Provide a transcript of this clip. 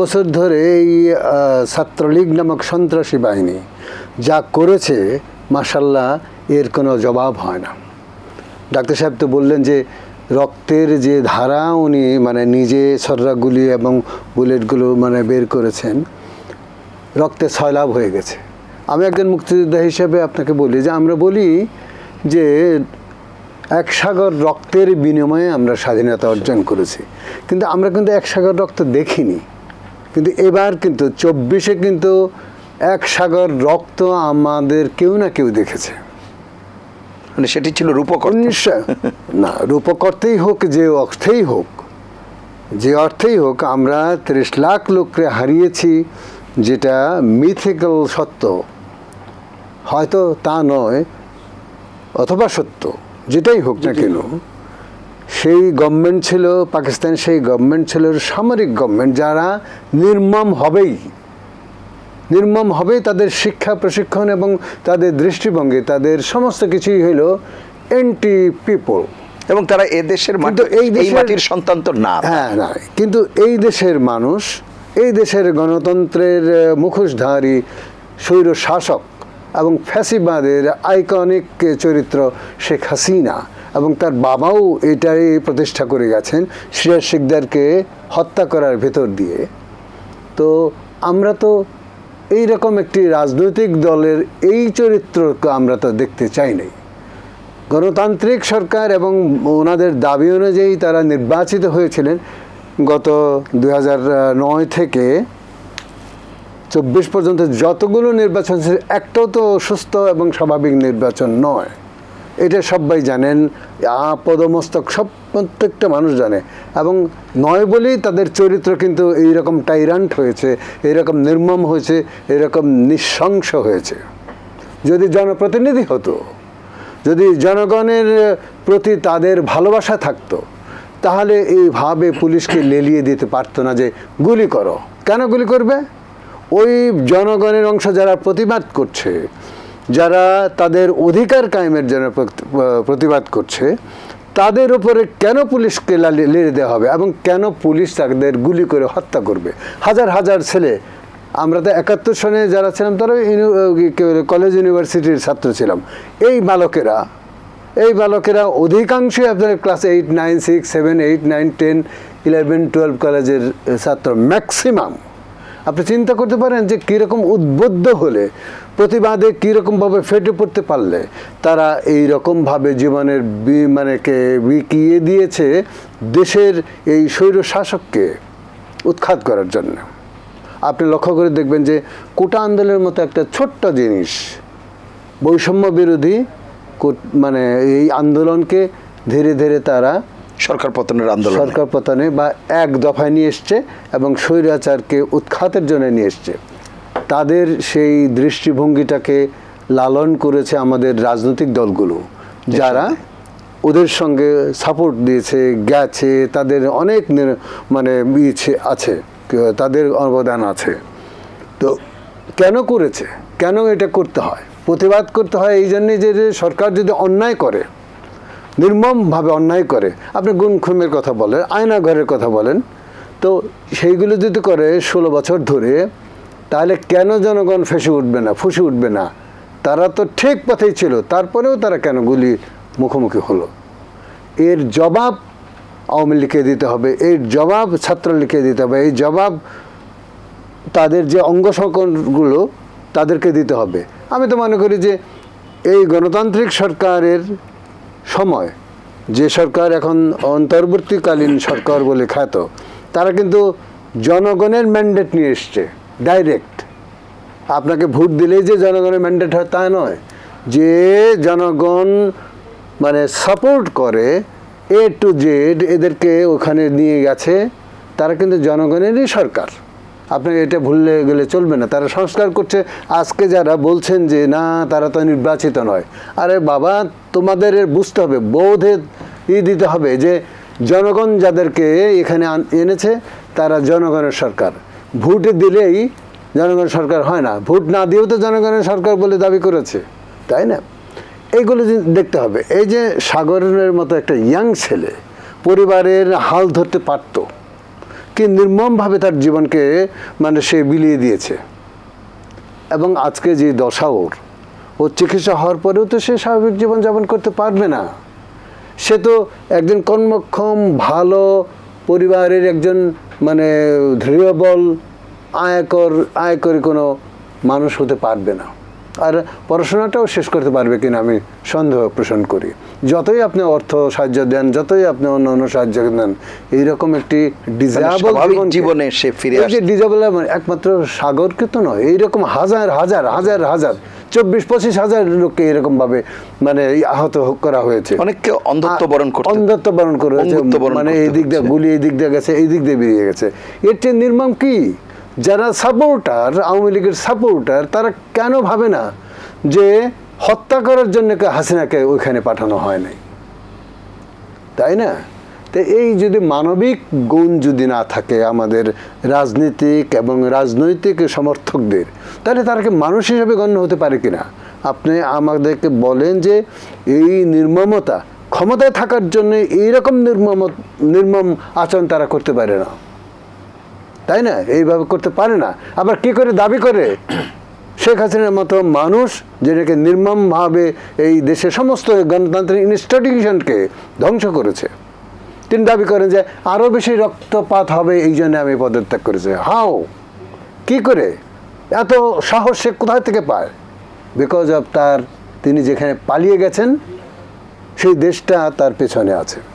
বছর ধরে এই ছাত্রলীগ নামক সন্ত্রাসী বাহিনী যা করেছে মাসাল্লাহ এর কোনো জবাব হয় না। ডাক্তার সাহেব তো বললেন যে, রক্তের যে ধারা উনি মানে নিজে সর্রাগুলি এবং বুলেটগুলো মানে বের করেছেন, রক্তে ছয়লাভ হয়ে গেছে। আমি একজন মুক্তিযোদ্ধা হিসেবে আপনাকে বলি যে, আমরা বলি যে, এক সাগর রক্তের বিনিময়ে আমরা স্বাধীনতা অর্জন করেছি। কিন্তু আমরা কিন্তু এক সাগর রক্ত দেখিনি। কিন্তু এবার কিন্তু চব্বিশে কিন্তু এক সাগর রক্ত আমাদের কেউ না কেউ দেখেছে। মানে সেটি ছিল রূপকর্ণ উনিশশো না রূপকর্তেই হোক যে অর্থেই হোক যে অর্থেই হোক আমরা ত্রিশ লাখ লোককে হারিয়েছি যেটা মিথিক্যাল সত্য। হয়তো তা নয় অথবা সত্য যেটাই হোক না কেন সেই গভর্নমেন্ট ছিল পাকিস্তান সেই গভর্নমেন্ট ছিল সামরিক গভর্নমেন্ট যারা নির্মম হবেই। নির্মম হবে তাদের শিক্ষা প্রশিক্ষণ এবং তাদের দৃষ্টিভঙ্গি তাদের সমস্ত কিছুই হইল এন্টি পিপল এবং তারা এ দেশের মাটি এই দেশের- মাটির সন্তান তো না। হ্যাঁ না কিন্তু এই দেশের মানুষ এই দেশের গণতন্ত্রের মুখোশধারী স্বৈর শাসক এবং ফ্যাসিবাদের আইকনিক চরিত্র শেখ হাসিনা। এবং তার বাবাও এটাই প্রতিষ্ঠা করে গেছেন সিরাজ শিকদারকে হত্যা করার ভেতর দিয়ে। তো আমরা তো এই রকম একটি রাজনৈতিক দলের এই চরিত্রকে আমরা তো দেখতে চাই নাই। গণতান্ত্রিক সরকার এবং ওনাদের দাবি অনুযায়ী তারা নির্বাচিত হয়েছিলেন গত দুই থেকে। চব্বিশ পর্যন্ত যতগুলো নির্বাচন ছিল একটাও তো সুস্থ এবং স্বাভাবিক নির্বাচন নয়। এটা সবাই জানেন পদমস্তক সব প্রত্যেকটা মানুষ জানে। এবং নয় বলেই তাদের চরিত্র কিন্তু এইরকম টাইরান্ট হয়েছে, এইরকম নির্মম হয়েছে এরকম নিঃশংস হয়েছে। যদি জনপ্রতিনিধি হতো, যদি জনগণের প্রতি তাদের ভালোবাসা থাকতো, তাহলে এইভাবে পুলিশকে লেলিয়ে দিতে পারতো না যে, গুলি করো। কেন গুলি করবে? ওই জনগণের অংশ যারা প্রতিবাদ করছে যারা তাদের অধিকার কায়েমের জন্য প্রতিবাদ করছে, তাদের উপরে কেন পুলিশকে লেড়ে দেওয়া হবে এবং কেন পুলিশ তাদের গুলি করে হত্যা করবে? হাজার হাজার ছেলে, আমরা তো একাত্তর সনে যারা ছিলাম তারা কলেজ ইউনিভার্সিটির ছাত্র ছিলাম। এই বালকেরা এই বালকেরা অধিকাংশই আপনার class eight nine six seven eight nine ten eleven twelve কলেজের ছাত্র ম্যাক্সিমাম আপনি চিন্তা করতে পারেন যে কীরকম উদ্বুদ্ধ হলে, প্রতিবাদে কীরকমভাবে ফেটে পড়তে পারলে, তারা এই রকমভাবে জীবনের বি- মানে কে, বিকিয়ে দিয়েছে দেশের এই স্বৈর শাসককে উৎখাত করার জন্য। আপনি লক্ষ্য করে দেখবেন যে কোটা আন্দোলনের মতো একটা ছোট্ট জিনিস, বৈষম্য বিরোধী মানে এই আন্দোলনকে ধীরে ধীরে তারা সরকার পতনের আন্দোলন। সরকার পতনে বা এক দফায় নিয়ে এসছে এবং স্বৈরাচারকে উৎখাতের জন্য নিয়ে এসছে। তাদের সেই দৃষ্টিভঙ্গিটাকে লালন করেছে আমাদের রাজনৈতিক দলগুলো যারা ওদের সঙ্গে সাপোর্ট দিয়েছে গেছে তাদের অনেক মানে আছে তাদের অবদান আছে। তো কেন করেছে? কেন এটা করতে হয়? প্রতিবাদ করতে হয় এই জন্যে যে সরকার যদি অন্যায় করে নির্মমভাবে অন্যায় করে। আপনি গুণ খুমের কথা বলেন আয়না ঘরের কথা বলেন, তো সেইগুলো যদি করে ষোলো বছর ধরে, তাহলে কেন জনগণ ফেসে উঠবে না, ফুসে উঠবে না? তারা তো ঠিক পথেই ছিল, তারপরেও তারা কেন গুলি মুখোমুখি হলো? এর জবাব আওয়ামী লীগকে দিতে হবে, এর জবাব ছাত্রলীগকে দিতে হবে, এই জবাব তাদের যে অঙ্গ সংগঠনগুলো তাদেরকে দিতে হবে। আমি তো মনে করি যে এই গণতান্ত্রিক সরকারের সময়। যে সরকার এখন অন্তর্বর্তীকালীন সরকার বলে খ্যাত, তারা কিন্তু জনগণের ম্যান্ডেট নিয়ে এসছে ডাইরেক্ট আপনাকে ভোট দিলেই যে জনগণের ম্যান্ডেট হয় তা নয়। যে জনগণ মানে সাপোর্ট করে এ টু জেড এদেরকে ওখানে নিয়ে গেছে, তারা কিন্তু জনগণেরই সরকার। আপনাকে এটা ভুললে গেলে চলবে না। তারা সংস্কার করছে। আজকে যারা বলছেন যে, না, তারা তো নির্বাচিত নয়। আরে বাবা, তোমাদের বুঝতে হবে, বোধে ই দিতে হবে যে, জনগণ যাদেরকে এখানে এনেছে, তারা জনগণের সরকার। ভোট দিলেই জনগণ সরকার হয় না। ভোট না দিয়েও তো জনগণের সরকার বলে দাবি করেছে, তাই না? এইগুলো দেখতে হবে। এই যে সাগরের মতো একটা ইয়াং ছেলে, পরিবারের হাল ধরতে পারতো কি নির্মমভাবে তার জীবনকে মানে সে বিলিয়ে দিয়েছে। এবং আজকে যে দশা ওর ওর চিকিৎসা হওয়ার পরেও তো সে স্বাভাবিক জীবনযাপন করতে পারবে না। সে তো একজন কর্মক্ষম, ভালো পরিবারের একজন মানে দৃঢ়বল আয়কর, আয়করে কোনো মানুষ হতে পারবে না। আর পড়াশোনাটাও শেষ করতে পারবে কিনা আমি সন্দেহ পোষণ করি যতই আপনি অর্থ সাহায্য দেন যতই আপনি অন্য অন্য সাহায্য দেন এইরকম একটি ডিজাবল জীবনে সে ফিরে যে ডিজেবল একমাত্র সাগরকে তো নয় এইরকম হাজার হাজার হাজার হাজার চব্বিশ পঁচিশ হাজার লোককে এরকম ভাবে মানে আহত করা হয়েছে অনেককে অন্ধত্ব বরণ করতে অন্ধত্ব বরণ করে। অন্ধত্ব মানে এই দিক দিয়ে। গুলি এই দিক দিয়ে গেছে এই দিক দিয়ে বেরিয়ে গেছে এর চেয়ে নির্মম কি যারা সাপোর্টার আওয়ামী লীগের সাপোর্টার তারা কেন ভাবে না যে হত্যা করার জন্য কে হাসিনাকে ওইখানে পাঠানো হয় নাই? তাই না? তো এই যদি মানবিক গুণ যদি না থাকে আমাদের রাজনীতিক এবং রাজনৈতিক সমর্থকদের, তাহলে তারা কি মানুষ হিসেবে গণ্য হতে পারে কিনা? আপনি আমাদেরকে বলেন যে এই নির্মমতা ক্ষমতায় থাকার জন্য এইরকম নির্মম নির্মম আচরণ তারা করতে পারে না। তাই না? এইভাবে করতে পারে না। আবার কি করে দাবি করে? শেখ হাসিনার মতো মানুষ যেটাকে নির্মমভাবে এই দেশের সমস্ত গণতান্ত্রিক ইনস্টিটিউশনকে ধ্বংস করেছে। তিনি দাবি করেন যে আরও বেশি রক্তপাত হবে, এই জন্য আমি পদত্যাগ করেছি। হাও! কি করে? এত সাহস সে কোথায় থেকে পায়? বিকজ অফ তার তিনি যেখানে পালিয়ে গেছেন, সেই দেশটা তার পেছনে আছে।